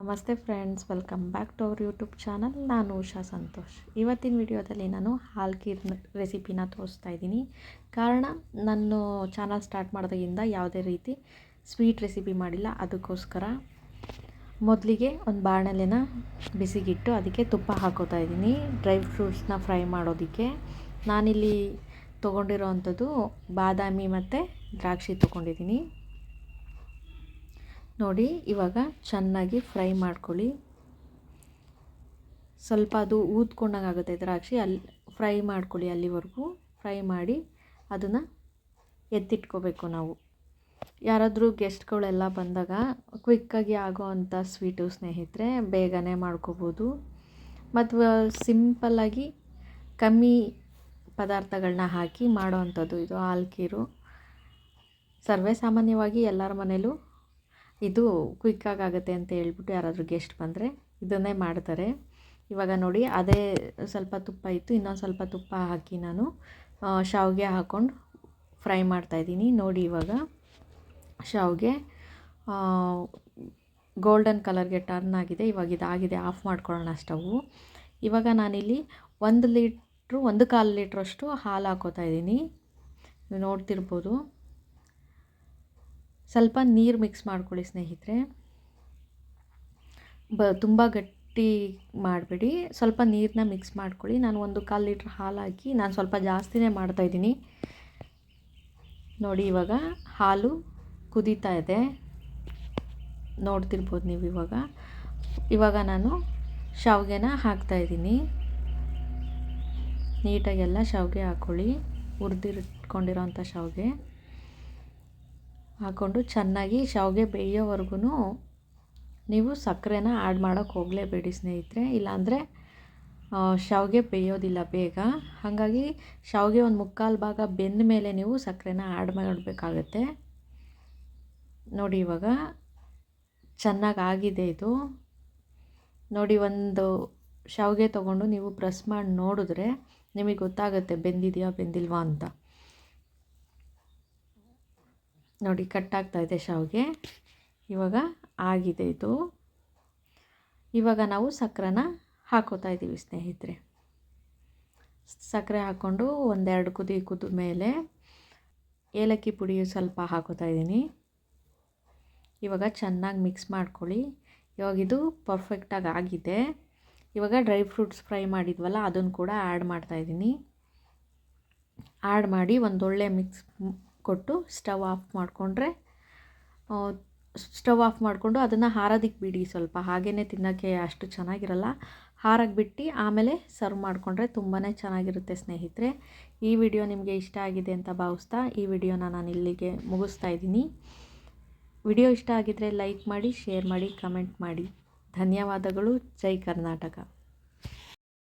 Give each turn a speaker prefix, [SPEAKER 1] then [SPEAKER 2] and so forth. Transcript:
[SPEAKER 1] ನಮಸ್ತೆ friends, welcome back to our YouTube channel. ನಾನು ಉಷಾ ಸಂತೋಷ್. ಇವತ್ತಿನ ವಿಡಿಯೋದಲ್ಲಿ ನಾನು ಹಾಲು ಖೀರ್ ರೆಸಿಪಿನ ತೋರಿಸ್ತಾ ಇದ್ದೀನಿ. ಕಾರಣ, ನಾನು ಚಾನಲ್ ಸ್ಟಾರ್ಟ್ ಮಾಡಿದಾಗಿಂದ ಯಾವುದೇ ರೀತಿ ಸ್ವೀಟ್ ರೆಸಿಪಿ ಮಾಡಿಲ್ಲ. ಅದಕ್ಕೋಸ್ಕರ ಮೊದಲಿಗೆ ಒಂದು ಬಾಣಲೆನ ಬಿಸಿಗಿಟ್ಟು ಅದಕ್ಕೆ ತುಪ್ಪ ಹಾಕೋತಾ ಇದ್ದೀನಿ. ಡ್ರೈ ಫ್ರೂಟ್ಸ್ನ ಫ್ರೈ ಮಾಡೋದಕ್ಕೆ. ನಾನಿಲ್ಲಿ ತೊಗೊಂಡಿರೋ ಅಂಥದ್ದು ಬಾದಾಮಿ ಮತ್ತು ದ್ರಾಕ್ಷಿ ತೊಗೊಂಡಿದ್ದೀನಿ. ನೋಡಿ, ಇವಾಗ ಚೆನ್ನಾಗಿ ಫ್ರೈ ಮಾಡ್ಕೊಳ್ಳಿ. ಸ್ವಲ್ಪ ಅದು ಊದ್ಕೊಂಡಂಗೆ ಆಗುತ್ತೆ ದ್ರಾಕ್ಷಿ. ಅಲ್ಲಿ ಫ್ರೈ ಮಾಡ್ಕೊಳ್ಳಿ ಅಲ್ಲಿವರೆಗೂ. ಫ್ರೈ ಮಾಡಿ ಅದನ್ನು ಎತ್ತಿಟ್ಕೋಬೇಕು ನಾವು. ಯಾರಾದರೂ ಗೆಸ್ಟ್ಗಳೆಲ್ಲ ಬಂದಾಗ ಕ್ವಿಕ್ಕಾಗಿ ಆಗೋ ಅಂಥ ಸ್ವೀಟು ಸ್ನೇಹಿತರೆ, ಬೇಗನೆ ಮಾಡ್ಕೋಬೋದು. ಮತ್ತು ಸಿಂಪಲ್ಲಾಗಿ ಕಮ್ಮಿ ಪದಾರ್ಥಗಳನ್ನ ಹಾಕಿ ಮಾಡೋ ಅಂಥದ್ದು ಇದು ಹಾಲ್ಕೀರು ಸರ್ವೇ ಸಾಮಾನ್ಯವಾಗಿ ಎಲ್ಲರ ಮನೇಲೂ ಇದು ಕ್ವಿಕ್ಕಾಗಿ ಆಗುತ್ತೆ ಅಂತ ಹೇಳ್ಬಿಟ್ಟು ಯಾರಾದರೂ ಗೆಸ್ಟ್ ಬಂದರೆ ಇದನ್ನೇ ಮಾಡ್ತಾರೆ. ಇವಾಗ ನೋಡಿ, ಅದೇ ಸ್ವಲ್ಪ ತುಪ್ಪ ಇತ್ತು, ಇನ್ನೊಂದು ಸ್ವಲ್ಪ ತುಪ್ಪ ಹಾಕಿ ನಾನು ಶಾವಿಗೆ ಹಾಕ್ಕೊಂಡು ಫ್ರೈ ಮಾಡ್ತಾಯಿದ್ದೀನಿ ನೋಡಿ ಇವಾಗ ಶಾವಿಗೆ ಗೋಲ್ಡನ್ ಕಲರ್ಗೆ ಟರ್ನ್ ಆಗಿದೆ. ಇವಾಗ ಇದಾಗಿದೆ, ಆಫ್ ಮಾಡ್ಕೊಳ್ಳೋಣ ಸ್ಟವ್ವು ಇವಾಗ ನಾನಿಲ್ಲಿ ಒಂದು ಲೀಟ್ರು ಒಂದು ಕಾಲು ಲೀಟ್ರಷ್ಟು ಹಾಲು ಹಾಕೋತಾ ಇದ್ದೀನಿ. ನೋಡ್ತಿರ್ಬೋದು. ಸ್ವಲ್ಪ ನೀರು ಮಿಕ್ಸ್ ಮಾಡ್ಕೊಳ್ಳಿ ಸ್ನೇಹಿತರೆ. ಬ, ತುಂಬ ಗಟ್ಟಿ ಮಾಡಬೇಡಿ. ಸ್ವಲ್ಪ ನೀರನ್ನ ಮಿಕ್ಸ್ ಮಾಡ್ಕೊಳ್ಳಿ. ನಾನು ಒಂದು ಕಾಲು ಲೀಟ್ರ್ ಹಾಲು ಹಾಕಿ ನಾನು ಸ್ವಲ್ಪ ಜಾಸ್ತಿನೇ ಮಾಡ್ತಾಯಿದ್ದೀನಿ ನೋಡಿ ಇವಾಗ ಹಾಲು ಕುದೀತಾ ಇದೆ. ನೋಡ್ತಿರ್ಬೋದು ನೀವು ಇವಾಗ. ಇವಾಗ ನಾನು ಶಾವಿಗೆನ ಹಾಕ್ತಾಯಿದ್ದೀನಿ ನೀಟಾಗೆಲ್ಲ ಶಾವಿಗೆ ಹಾಕ್ಕೊಳ್ಳಿ ಹುರಿದಿಟ್ಕೊಂಡಿರೋಂಥ ಶಾವಿಗೆ. ಹಾಕ್ಕೊಂಡು ಚೆನ್ನಾಗಿ ಶಾವಿಗೆ ಬೇಯೋವರೆಗೂ ನೀವು ಸಕ್ಕರೆನ ಆ್ಯಡ್ ಮಾಡೋಕ್ಕೆ ಹೋಗಲೇಬೇಡಿ ಸ್ನೇಹಿತರೆ. ಇಲ್ಲಾಂದರೆ ಶಾವಿಗೆ ಬೇಯೋದಿಲ್ಲ ಬೇಗ. ಹಾಗಾಗಿ ಶಾವಿಗೆ ಒಂದು ಮುಕ್ಕಾಲು ಭಾಗ ಬೆಂದ ಮೇಲೆ ನೀವು ಸಕ್ಕರೆನ ಆ್ಯಡ್ ಮಾಡಬೇಕಾಗತ್ತೆ. ನೋಡಿ ಇವಾಗ, ಚೆನ್ನಾಗಿ ಆಗಿದೆ ಇದು. ನೋಡಿ ಒಂದು ಶಾವಿಗೆ ತೊಗೊಂಡು ನೀವು ಪ್ರೆಸ್ ಮಾಡಿ ನೋಡಿದ್ರೆ ನಿಮಗೆ ಗೊತ್ತಾಗುತ್ತೆ ಬೆಂದಿದೆಯಾ, ಬೆಂದಿಲ್ವಾ ಅಂತ. ನೋಡಿ ಕಟ್ಟಾಗ್ತಾ ಇದೆ ಶಾವಿಗೆ. ಇವಾಗ ಆಗಿದೆ ಇದು. ಇವಾಗ ನಾವು ಸಕ್ಕರೆನ ಹಾಕೋತಾ ಇದ್ದೀವಿ ಸ್ನೇಹಿತರೆ. ಸಕ್ಕರೆ ಹಾಕ್ಕೊಂಡು ಒಂದೆರಡು ಕುದಿ ಕುದ ಮೇಲೆ ಏಲಕ್ಕಿ ಪುಡಿ ಸ್ವಲ್ಪ ಹಾಕೋತಾ ಇದ್ದೀನಿ ಇವಾಗ ಚೆನ್ನಾಗಿ ಮಿಕ್ಸ್ ಮಾಡ್ಕೊಳ್ಳಿ. ಇವಾಗ ಇದು ಪರ್ಫೆಕ್ಟಾಗಿ ಆಗಿದೆ. ಇವಾಗ ಡ್ರೈ ಫ್ರೂಟ್ಸ್ ಫ್ರೈ ಮಾಡಿದ್ವಲ್ಲ ಅದನ್ನು ಕೂಡ ಆ್ಯಡ್ ಮಾಡ್ತಾಯಿದ್ದೀನಿ ಆ್ಯಡ್ ಮಾಡಿ ಒಂದೊಳ್ಳೆ ಮಿಕ್ಸ್ ಕೊಟ್ಟು ಸ್ಟವ್ ಆಫ್ ಮಾಡಿಕೊಂಡ್ರೆ ಸ್ಟವ್ ಆಫ್ ಮಾಡಿಕೊಂಡು ಅದನ್ನು ಹಾರೋದಕ್ಕೆ ಬಿಡಿ ಸ್ವಲ್ಪ. ಹಾಗೇ ತಿನ್ನೋಕ್ಕೆ ಅಷ್ಟು ಚೆನ್ನಾಗಿರಲ್ಲ. ಹಾರಕ್ಕೆ ಬಿಟ್ಟು ಆಮೇಲೆ ಸರ್ವ್ ಮಾಡಿಕೊಂಡ್ರೆ ತುಂಬಾ ಚೆನ್ನಾಗಿರುತ್ತೆ ಸ್ನೇಹಿತರೆ. ಈ ವಿಡಿಯೋ ನಿಮಗೆ ಇಷ್ಟ ಆಗಿದೆ ಅಂತ ಭಾವಿಸ್ತಾ ಈ ವಿಡಿಯೋನ ನಾನು ಇಲ್ಲಿಗೆ ಮುಗಿಸ್ತಾ ಇದ್ದೀನಿ. ವಿಡಿಯೋ ಇಷ್ಟ ಆಗಿದ್ದರೆ ಲೈಕ್ ಮಾಡಿ, ಶೇರ್ ಮಾಡಿ, ಕಮೆಂಟ್ ಮಾಡಿ. ಧನ್ಯವಾದಗಳು. ಜೈ ಕರ್ನಾಟಕ.